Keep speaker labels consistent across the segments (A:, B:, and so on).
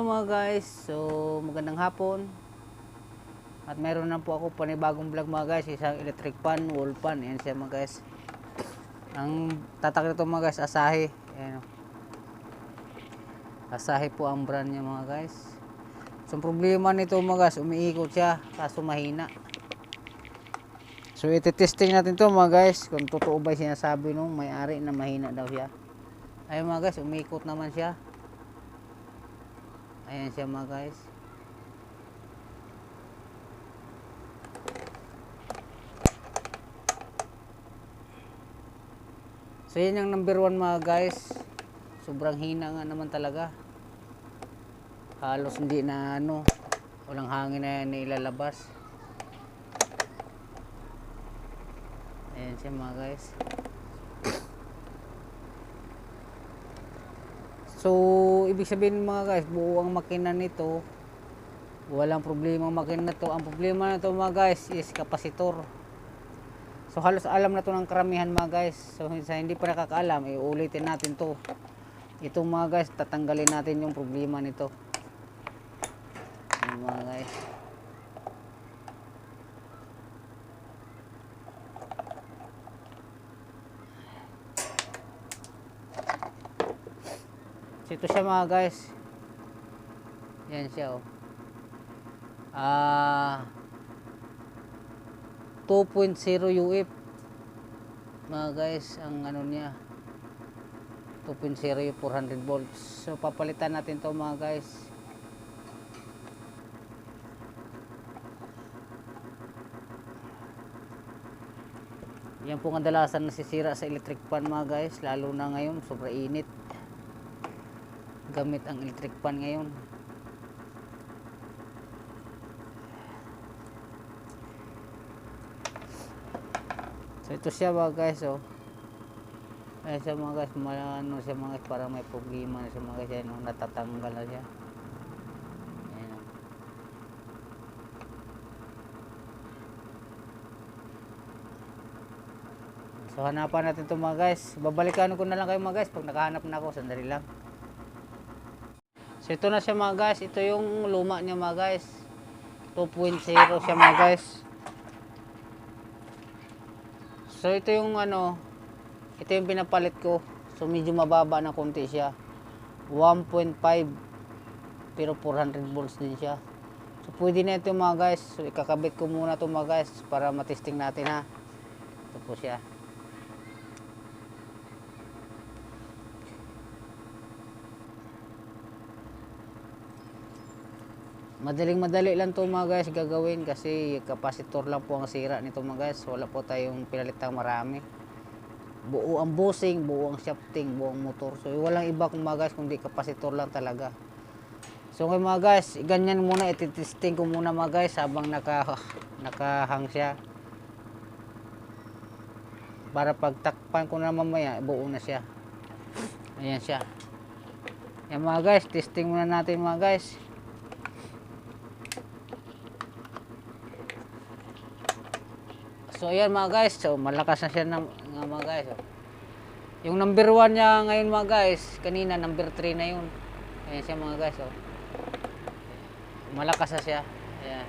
A: mga guys. So, magandang hapon. At meron na po ako panibagong vlog mga guys. Isang electric fan, wall fan. Ayan siya mga guys. Ang tatak nito mga guys, Asahi. Ayan. o. Asahi po ang brand niya mga guys. So, problema nito mga guys, umiikot siya. Kaso mahina. So, iti-testing natin to mga guys. Kung totoo ba sinasabi nung may-ari na mahina daw siya. Ayun mga guys, umiikot naman siya. Ayan siya mga guys. So yan yung number one mga guys. Sobrang hina nga naman talaga. Halos hindi na ano, walang hangin na yan ilalabas. Ayan siya mga guys. So, ibig sabihin mga guys, buo ang makina nito. Walang problema ang makina to. Ang problema na to mga guys is kapasitor. So, halos alam na to ng karamihan mga guys. So, sa hindi pa nakakaalam, iulitin natin to. Itong mga guys, tatanggalin natin yung problema nito. Ayan mga guys. Ito siya mga guys. Yan siya oh. Ah 2.0 UF. Mga guys, ang ano niya 2.0 yung 400 volts. So papalitan natin to mga guys. Yan po ang kadalasan nasisira sa electric fan mga guys, lalo na ngayon, sobra init gamit ang electric fan ngayon so ito siya mga guys oh Ayan siya mga guys ano siya mga guys parang may problema siya mga guys ano, natatanggal na siya Ayan, oh. So hanapan natin ito mga guys. Babalikan ko na lang kayo mga guys pag nakahanap na ako. Sandali lang. So ito na siya mga guys. Ito yung luma niya mga guys. 2.0 siya mga guys. So ito yung ano. Ito yung pinapalit ko. So medyo mababa na konti siya. 1.5 pero 400 volts din siya. So pwede na ito mga guys. So ikakabit ko muna ito mga guys para matesting natin ha. Ito po siya. Madaling madali lang to mga guys gagawin kasi kapasitor lang po ang sira nito mga guys. Wala po tayong pinalitang marami. Buo ang bushing, buo ang shafting, buo ang motor. So walang iba kung mga guys kundi kapasitor lang talaga. So ngayon mga guys, ganyan muna ititesting ko muna mga guys habang naka nakahang siya. Para pagtakpan ko na mamaya, buo na siya. Ayan siya. Yan mga guys, testing muna natin mga guys. So ayan mga guys, so malakas na siya ng, nga mga guys. oh. Yung number 1 niya ngayon mga guys, kanina number 3 na yun. Ayan siya mga guys. Oh. Malakas na siya. Ayan.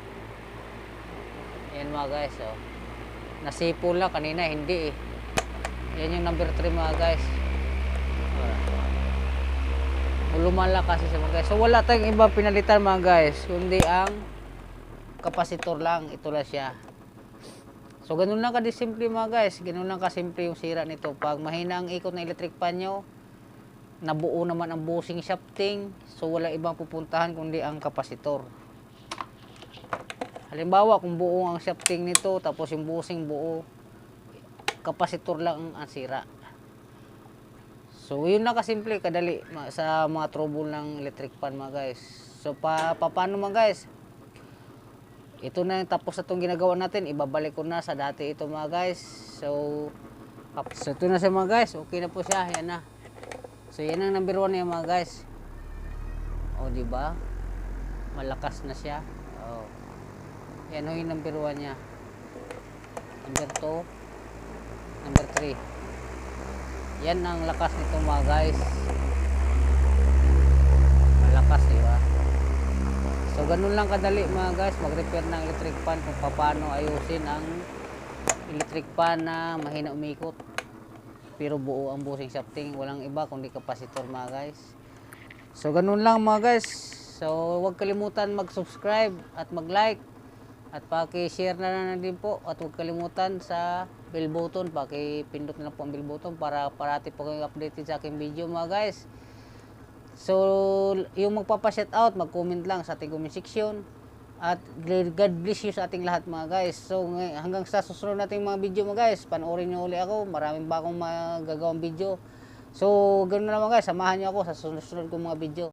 A: Ayan mga guys. Oh. Nasipo lang kanina, hindi eh. Yan yung number 3 mga guys. Oh. Lumalakas siya mga guys. So wala tayong iba pinalitan mga guys, kundi ang kapasitor lang. Ito lang siya. So, ganun lang kadisimple mga guys. Ganun lang kasimple yung sira nito. Pag mahina ang ikot ng electric fan nyo, nabuo naman ang bushing shafting. So, wala ibang pupuntahan kundi ang kapasitor. Halimbawa, kung buo ang shafting nito, tapos yung bushing buo, kapasitor lang ang sira. So, yun na kasimple, kadali sa mga trouble ng electric fan mga guys. So, pa paano mga guys? Ito na yung tapos na itong ginagawa natin. Ibabalik ko na sa dati ito mga guys. So so ito na siya mga guys. Okay na po siya. Yan na. So yan ang number one niya mga guys. O di ba? Malakas na siya. Oh. Yan ho yung number one niya. Number two. Number three. Yan ang lakas nito mga guys. Malakas di ba ganun lang kadali mga guys, mag-repair ng electric fan kung paano ayusin ang electric fan na mahina umikot. Pero buo ang bushing shafting, walang iba kundi capacitor mga guys. So ganun lang mga guys. So huwag kalimutan mag-subscribe at mag-like at paki-share na lang din po at huwag kalimutan sa bell button, paki-pindot na lang po ang bell button para parati po kayong updated sa aking video mga guys. So, yung magpapa-shout out, mag-comment lang sa ating comment section. At God bless you sa ating lahat mga guys. So, hanggang sa susunod nating mga video mga guys, panoorin niyo uli ako. Maraming bagong magagawang video. So, ganoon na lang mga guys, samahan niyo ako sa susunod kong mga video.